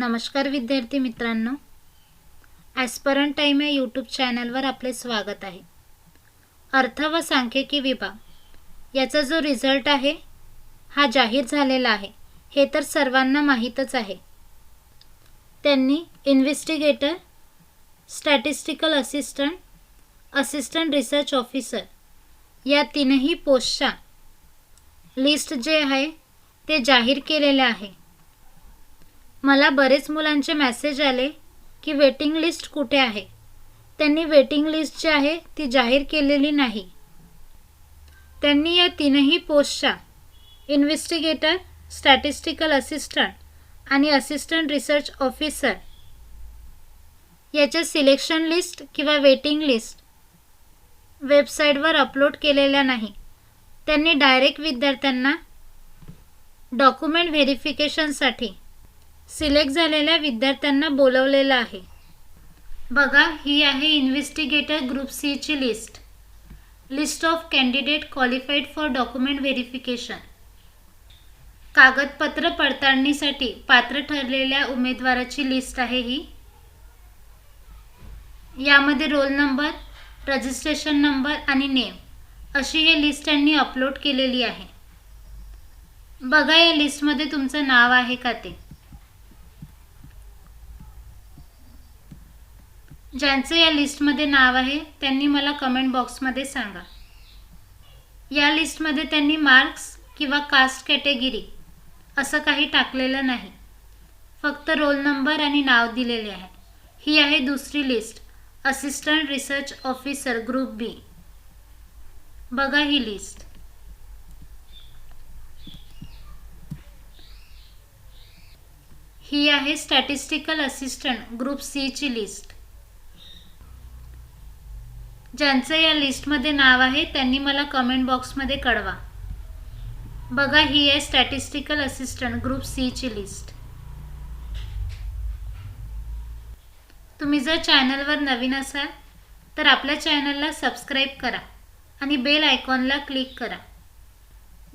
नमस्कार विद्यार्थी मित्रांनो. ॲस्परंट टाईम या यूट्यूब चॅनलवर आपले स्वागत आहे. अर्थ व सांख्यिकी विभाग. याचा जो रिझल्ट आहे हा जाहीर झालेला आहे. हे तर सर्वांना माहीतच आहे. त्यांनी investigator statistical assistant assistant research officer या तीनही पोस्टच्या लिस्ट जे आहे ते जाहीर केलेले आहे. मला बरेच मुलांचे मॅसेज आले की वेटिंग लिस्ट कुठे आहे? त्यांनी वेटिंग लिस्ट जी आहे ती जाहीर केलेली नाही. त्यांनी या तीनही पोस्टच्या इन्व्हेस्टिगेटर स्टॅटिस्टिकल असिस्टंट आणि असिस्टंट रिसर्च ऑफिसर याच्या सिलेक्शन लिस्ट किंवा वेटिंग लिस्ट वेबसाईटवर अपलोड केलेल्या नाही. त्यांनी डायरेक्ट विद्यार्थ्यांना डॉक्युमेंट व्हेरिफिकेशनसाठी सिलेक्ट झालेल्या विद्यार्थ्यांना बोलवलेलं आहे. बघा ही आहे इन्व्हेस्टिगेटर ग्रुप सीची list. List of candidate qualified for document verification. कागदपत्र पडताळणीसाठी पात्र ठरलेल्या उमेदवाराची लिस्ट आहे ही. यामध्ये रोल नंबर रजिस्ट्रेशन नंबर आणि नेम अशी हे लिस्ट त्यांनी अपलोड केलेली आहे. बघा या लिस्टमध्ये तुमचं नाव आहे का ते. ज्यांचं या लिस्टमध्ये नाव आहे त्यांनी मला कमेंट बॉक्समध्ये सांगा. या लिस्टमध्ये त्यांनी मार्क्स किंवा कास्ट कॅटेगरी असं काही टाकलेलं नाही. फक्त रोल नंबर आणि नाव दिलेले आहे. ही आहे दुसरी list assistant research officer group B बघा ही लिस्ट ही आहे स्टॅटिस्टिकल असिस्टंट ग्रुप सीची लिस्ट ज्यांचं या लिस्टमध्ये नाव आहे त्यांनी मला कमेंट बॉक्समध्ये कळवा. बघा ही आहे स्टॅटिस्टिकल असिस्टंट ग्रुप सीची लिस्ट तुम्ही जर चॅनलवर नवीन असाल तर आपल्या चॅनलला सबस्क्राईब करा आणि बेल आयकॉनला क्लिक करा.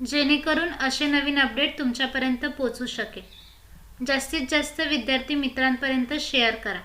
जेणेकरून असे नवीन अपडेट तुमच्यापर्यंत पोचू शकेल. जास्तीत जास्त विद्यार्थी मित्रांपर्यंत शेअर करा.